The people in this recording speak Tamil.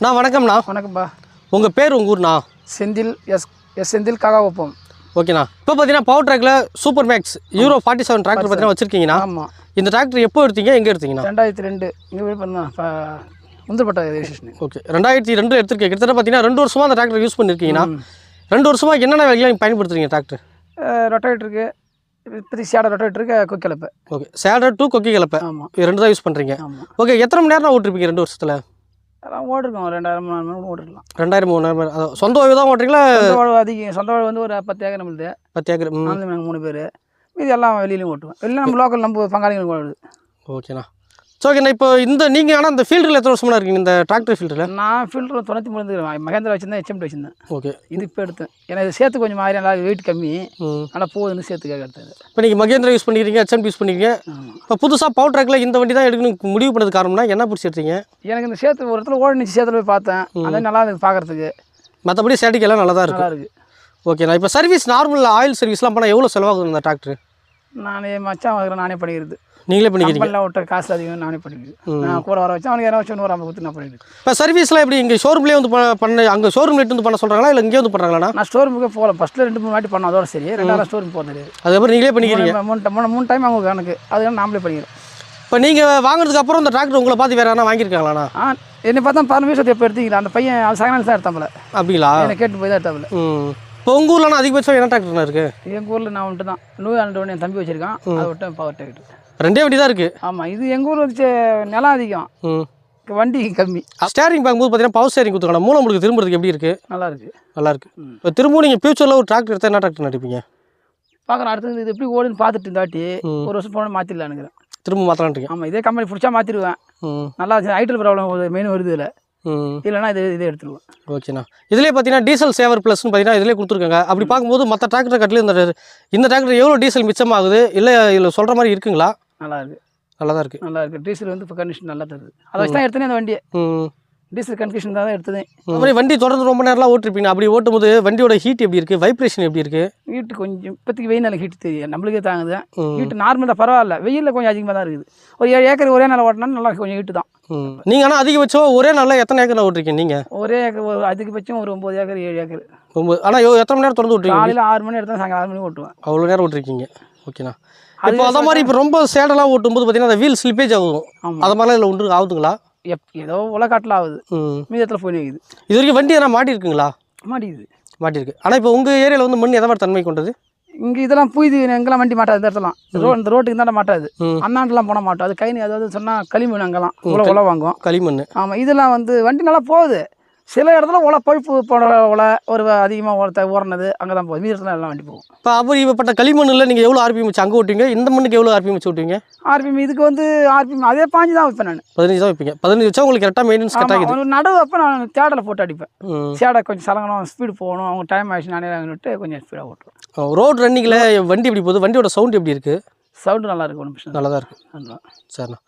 அண்ணா வணக்கம்ண்ணா. வணக்கம்ப்பா. உங்கள் பேர் உங்கள் ஊர்ண்ணா? செந்தில் எஸ் எஸ் செந்தில் காகாவப்பம் ஓகேண்ணா. இப்போ பார்த்தீங்கன்னா பவர் ட்ராக்ல super max Euro forty seven tractor பார்த்தீங்கன்னா வச்சிருக்கீங்கண்ணா. ஆமாம் இந்த டிராக்டர் எப்போ எடுத்தீங்க எங்கே எடுத்தீங்கண்ணா? ரெண்டாயிரத்தி ரெண்டு இங்கே தான் முந்திரப்பட்ட ரெஜிஸ்ட்ரேஷன் ஓகே. ரெண்டாயிரத்தி ரெண்டு எடுத்திருக்கீங்க. கிட்டத்தட்ட பார்த்தீங்கன்னா ரெண்டு வருஷமா அந்த டிராக்டர் யூஸ் பண்ணியிருக்கீங்கண்ணா ரெண்டு வருஷமா என்னென்ன நீங்கள் பயன்படுத்துறீங்க டிராக்டர் ரொட்டேட்டருக்கு இப்போதைக்கு சேடை ரொட்டேட்டருக்கு கொக்கிழப்பு ஓகே. சேடர் டூ கொக்கி கலப்பை. ஆமாம் இது ரெண்டு தான் யூஸ் பண்ணுறீங்க ஓகே எத்தனை மணி நேரம் ஓட்டிருப்பீங்க ரெண்டு வருஷத்தில்? அதெல்லாம் ஓடிருக்கோம். ஒரு ரெண்டாயிரம் மூணு மணி நேரம் ஓடிருக்கலாம். ரெண்டாயிரம் மூணு நேரம் அதான் சொந்த வாழ்வு தான் ஓட்டுறீங்களா அதிகம். சொந்த வாழ்வு வந்து ஒரு பத்து ஏக்கர் நம்மளுது. பத்து ஏக்கர். நாங்கள் மூணு பேர். இது எல்லாம் வெளியிலையும் ஓட்டுவோம். வெளியில் நம்ம லோக்கல் நம்ம பங்காளிகளுக்கு ஓடுது. ஓகேண்ணா. ஸோ ஓகேண்ணா இப்போ இந்த நீங்கள் ஆனால் இந்த ஃபீல்டில் எத்தனை வருஷமா இருக்கீங்க? இந்த டிராக்டர் ஃபீல்டில் நான் ஃபில்டர் தொண்ணூற்றி மூணு மகேந்திரா வச்சிருந்தேன் ஹெச்எம்டி வச்சிருந்தேன். ஓகே இது இப்போ எடுத்தேன். ஏன்னா இது சேர்த்து கொஞ்சம் மாதிரி நல்லா வெயிட் கம்மி. நல்லா போகுதுன்னு சேர்த்துக்காக எடுத்தது. இப்போ நீங்கள் மகேந்திரா யூஸ் பண்ணிக்கிறீங்க ஹெச்எம் யூஸ் பண்ணிக்கிறீங்க. இப்போ புதுசாக பவர் ட்ராக்ல இந்த வண்டி தான் எடுக்கணும் முடிவு பண்ணது காரணம்னா என்ன பிடிச்சி எடுத்தீங்க? எனக்கு இந்த சேத்து ஒரு இடத்துல ஓடிச்சு சேத்துல போய் பார்த்தேன். அது நல்லா இருக்கு பார்க்கறதுக்கு. மற்றபடி ஸ்டாட்டிக் எல்லாம் நல்லா தான் இருக்கும் நல்லா இருக்கு. ஓகேண்ணா இப்போ சர்வீஸ் நார்மல் ஆயில் சர்வீஸ்லாம் பண்ணால் எவ்வளோ செலவாகும் இந்த டிராக்டர் நானே மச்சான் வாங்குறேன் நானே பண்ணிக்கிறது. நீங்களே பண்ணிக்கிறீங்க? கம்பெனியில் விட்ட காசு அதிகம் நானே பண்ணிக்கிறது நான் கூட வர வச்சு அவனுக்கு யாராவது வச்சு ஒரு ஐம்பது கொடுத்து நான் பண்ணிக்கிறது இப்போ சர்வீஸ்லாம் எப்படி இங்கே ஷோரூம்லேயே வந்து பண்ண அங்கே ஷோரூம்ல வந்து பண்ண சொல்கிறாங்களா இல்லை இங்கே வந்து பண்ணுறாங்களாண்ணா நான் ஸ்டோரூமுக்கு போகல. ஃபஸ்ட்டில் ரெண்டு மூணு வாட்டி பண்ணோம். அதோட சரி. ரெண்டாவது ஸ்டோரூம் போகிறது அதுக்கப்புறம் நீங்களே பண்ணிக்கிறீங்க? மூணு மூணு மூணு டைம் அவங்க எனக்கு அது நாமளே பண்ணிக்கிறோம். இப்போ நீங்கள் வாங்குறதுக்கு அப்புறம் இந்த டிராக்டர் உங்களை பார்த்து வேறு யாரா வாங்கியிருக்காங்களாண்ணா? ஆ என்னை பார்த்தா பதினஞ்சு வருஷத்தை எப்போ எடுத்தீங்களா? அந்த பையன் அது சகனால தான் எடுத்தாப்புல. அப்படிங்களா? என்னை கேட்டு போய் தான் எடுத்தாப்புல. இப்போ உங்கள் ஊர்லண்ணா அதிகபட்சம் என்ன டிராக்டர்ண்ணா இருக்குது எங்கள் ஊரில் நான் வந்துட்டு தான். நூறு ஆண்டு ஒன்று என் தம்பி வச்சிருக்கான். அதை விட்டு பவர் டிக்கெட் ரெண்டே வண்டி தான் இருக்குது ஆமாம் இது எங்கள் ஊர் வச்சு நிலம் அதிகம். வண்டி கம்மி. ஸ்டேரிங் பார்க்கும்போது பார்த்தீங்கன்னா பவர் ஸ்டேரிங் கொடுத்துருக்காங்க. மூலம் உங்களுக்கு திரும்புறதுக்கு எப்படி இருக்குது நல்லா இருக்கு. நல்லா இருக்கு இப்போ திரும்பவும் நீங்கள் ஃபியூச்சரில் ஒரு டிராக்டர் எடுத்தால் என்ன டிராக்டர் நடிப்பீங்க? பார்க்குறேன் அடுத்தது இது எப்படி ஓடுன்னு பார்த்துட்டு இந்த வாட்டி ஒரு வருஷம் போன மாற்றிடலான்னுக்கிறேன் திரும்ப மாற்றலான்றீங்க ஆமாம் இதே கம்பெனி பிடிச்சா மாற்றிடுவேன் நல்லா ஐட்டல் ப்ராப்ளம் மெயின் வருது இதில். ம். இல்லைன்னா இது இதே எடுத்துருவேன். ஓகேண்ணா. இதுலேயே பார்த்தீங்கன்னா டீசல் சேவர் ப்ளஸ்னு பார்த்தீங்கன்னா இதிலே கொடுத்துருக்காங்க. அப்படி பார்க்கும்போது மற்ற டிராக்டர் கட்டில இந்த இந்த டிராக்டர் எவ்வளோ டீசல் மிச்சமாகுது? இல்லை இதில் சொல்கிற மாதிரி இருக்குங்களா? நல்லா இருக்கு. நல்லா தான் இருக்குது நல்லா இருக்கு டீசல் வந்து இப்போ கண்டிஷன் நல்லா தருது அதை வச்சு தான் எடுத்தேனே அந்த வண்டியை. டீசல் கன்ஃபியூஷன் தான் எடுத்ததே. அப்புறம் வண்டி தொடர்ந்து ரொம்ப நேரம்லாம் ஓட்டிருப்பீங்க. அப்படி ஓட்டும்போது வண்டியோட ஹீட் எப்படி இருக்குது வைப்ரேஷன் எப்படி இருக்குது ஹீட்டு கொஞ்சம் இப்போதைக்கு வெயில் நல்ல ஹீட் தெரியும் நம்மளுக்கே தாங்குது. ஹீட்டு நார்மல் தான் பரவாயில்ல. வெயிலில் கொஞ்சம் அதிகமாக தான் இருக்குது. ஒரு ஏழு ஏக்கர் ஒரே நாள் ஓட்டினா நல்லா கொஞ்சம் ஹீட்டு தான். நீங்கள் ஆனால் அதிகபட்சம் ஒரே நாளில் எத்தனை ஏக்கர் ஓட்டிருக்கீங்க நீங்கள் ஒரே ஏக்கர் ஒரு அதிகபட்சம் ஒரு ஒம்பது ஏக்கர் ஏழு ஏக்கர். ஒம்பது ஆனால் எத்தனை மணி நேரம் திறந்து ஓட்டுறீங்க காலையில் ஆறு மணி எடுத்தால் சாயங்காலம் ஆறு மணி ஓட்டுவேன். அவ்வளோ நேரம் ஓட்டிருக்கீங்க. ஓகேண்ணா இப்போ அத மாதிரி இப்போ ரொம்ப சேடெல்லாம் ஓட்டும்போது பார்த்தீங்கன்னா அந்த வீல் ஸ்லிப்பேஜ் ஆகும் அது மாதிரிலாம் இதில் ஒன்று ஆகுதுங்களா? எப் ஏதோ உலகாட்டில் ஆகுது. மீதத்தில் போய் நிற்குது இது வரைக்கும் வண்டி எதனா மாட்டிருக்குங்களா? மாட்டேங்குது மாட்டிருக்கு. ஆனால் இப்போ உங்கள் ஏரியாவில் வந்து மண் எதை மாதிரி தன்மை கொண்டது? இங்கே இதெல்லாம் புய்து எங்கெல்லாம் வண்டி மாட்டாது இந்த இடத்துலாம் ரோ இந்த ரோட்டுக்கு தான் மாட்டாது. ம். அந்தாண்டெலாம் போன மாட்டோம். அது கை அதாவது சொன்னால் களிமண் அங்கெல்லாம். உல உல வாங்கும் களிமண் ஆமாம் இதெல்லாம் வந்து வண்டி நல்லா போகுது. சில இடத்துல உல பழுப்பு போன உல ஒரு அதிகமாக உரத்த ஊறினது அங்கே தான் போகுது. மீதி இடத்துல எல்லாம் வண்டி போகும். இப்போ அப்படி இப்பட்ட களிமண்ணில் நீங்கள் எவ்வளோ ஆர்பிஎம் வச்சு அங்கே ஓட்டுவீங்க இந்த மண்ணுக்கு எவ்வளோ ஆர்பிஎம் வச்சு ஓட்டுவீங்க ஆர்பிஎம் இதுக்கு வந்து ஆர்பிஎம் அதே பாஞ்சு தான் வைப்பேன் நான். பதினஞ்சு தான் வைப்பீங்க. பதினஞ்சு வச்சா உங்களுக்கு கரெக்டாக மெயின்டெனன்ஸ் கரெக்டாக நடுவு அப்போ நான் தேடலை போட்டு அடிப்பேன். சேடை கொஞ்சம் சலங்கணும் ஸ்பீடு போகணும் அவங்க டைம் ஆயிடுச்சு நானே விட்டு கொஞ்சம் ஸ்பீடாக ஓட்டுவேன். ரோட் ரன்னிங்கில் வண்டி எப்படி போகுது? வண்டியோட சவுண்ட் எப்படி இருக்குது சவுண்டு நல்லா இருக்கு ஒன்றும் நல்லா தான் இருக்குது சரிண்ணா.